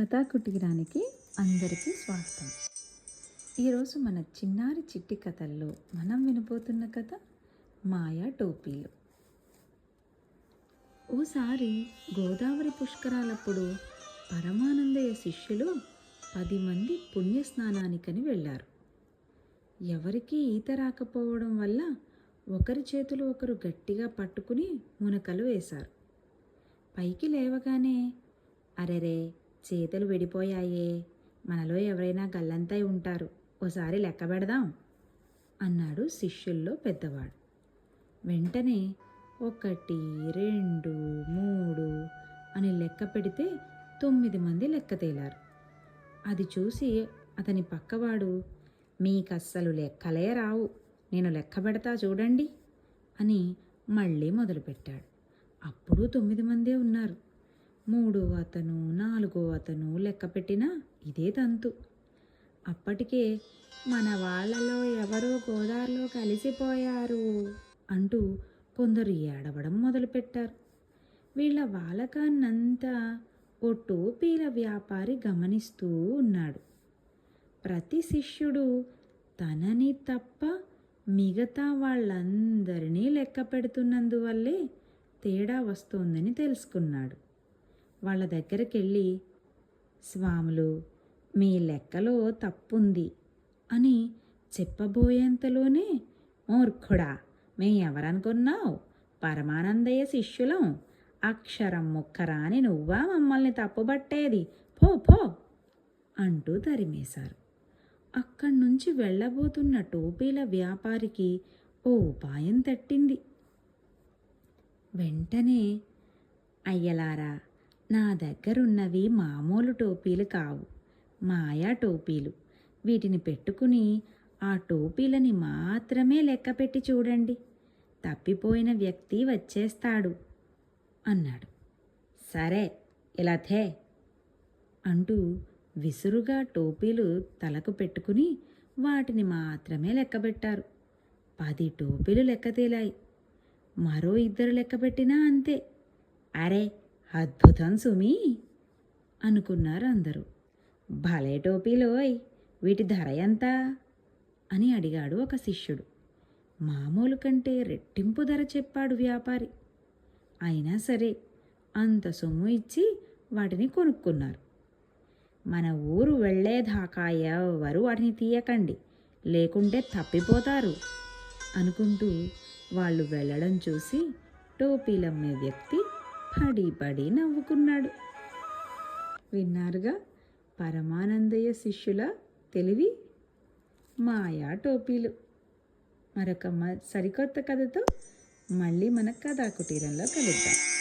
కథా కుటీరానికి అందరికీ స్వాగతం. ఈరోజు మన చిన్నారి చిట్టి కథల్లో మనం వినబోతున్న కథ మాయా టోపీలు. ఓసారి గోదావరి పుష్కరాలప్పుడు పరమానందయ్య శిష్యులు పది మంది పుణ్యస్నానానికని వెళ్ళారు. ఎవరికీ ఈత రాకపోవడం వల్ల ఒకరి చేతులు ఒకరు గట్టిగా పట్టుకుని మునకలు వేశారు. పైకి లేవగానే అరెరే చేతులు విడిపోయాయే. మనలో ఎవరైనా గల్లంతై ఉంటారు. ఓసారి లెక్క పెడదాం అన్నాడు శిష్యుల్లో పెద్దవాడు. వెంటనే ఒకటి రెండు మూడు అని లెక్క పెడితే తొమ్మిది మంది లెక్క తేలారు. అది చూసి అతని పక్కవాడు మీకస్సలు లెక్కలే రావు. నేను లెక్క పెడతా చూడండి అని మళ్ళీ మొదలుపెట్టాడు. అప్పుడు తొమ్మిది మందే ఉన్నారు. మూడో అతను నాలుగో అతను లెక్క పెట్టినా ఇదే తంతు. అప్పటికే మన వాళ్ళలో ఎవరో గోదారిలో కలిసిపోయారు అంటూ కొందరు ఏడవడం మొదలుపెట్టారు. వీళ్ళ వాలకాన్నంతా ఓ టోపీల వ్యాపారి గమనిస్తూ ఉన్నాడు. ప్రతి శిష్యుడు తనని తప్ప మిగతా వాళ్ళందరినీ లెక్క పెడుతున్నందువల్లే తేడా వస్తోందని తెలుసుకున్నాడు. వాళ్ళ దగ్గరికి వెళ్ళి స్వాములు మీ లెక్కలో తప్పుంది అని చెప్పబోయేంతలోనే మూర్ఖుడా మేమెవరనుకున్నావు? పరమానందయ్య శిష్యులం. అక్షరం ముక్కరాని నువ్వా మమ్మల్ని తప్పుబట్టేది? పో పో అంటూ తరిమేశారు. అక్కడి నుంచి వెళ్ళబోతున్న టోపీల వ్యాపారికి ఓ ఉపాయం తట్టింది. వెంటనే అయ్యలారా నా దగ్గరున్నవి మామూలు టోపీలు కావు మాయా టోపీలు. వీటిని పెట్టుకుని ఆ టోపీలని మాత్రమే లెక్కపెట్టి చూడండి. తప్పిపోయిన వ్యక్తి వచ్చేస్తాడు అన్నాడు. సరే ఇలా థే అంటూ విసురుగా టోపీలు తలకు పెట్టుకుని వాటిని మాత్రమే లెక్కబెట్టారు పది టోపీలు లెక్క తేలాయి. మరో ఇద్దరు లెక్కబెట్టినా అంతే. అరే అద్భుతం సుమి! అనుకున్నారు అందరూ. భలే టోపీలోయ్ వీటి ధర ఎంత? అని అడిగాడు ఒక శిష్యుడు. మామూలు కంటే రెట్టింపు ధర చెప్పాడు వ్యాపారి. అయినా సరే అంత సొమ్ము ఇచ్చి వాటిని కొనుక్కున్నారు. మన ఊరు వెళ్ళేదాకా ఎవరు వాటిని తీయకండి. లేకుంటే తప్పిపోతారు. అనుకుంటూ వాళ్ళు వెళ్ళడం చూసి టోపీలమ్మే వ్యక్తి పడి పడి నవ్వుకున్నాడు. విన్నారుగా? పరమానందయ్య శిష్యుల తెలివి మాయా టోపీలు. మరొక సరికొత్త కథతో మళ్ళీ మన కథా కుటీరంలో కలుద్దాం.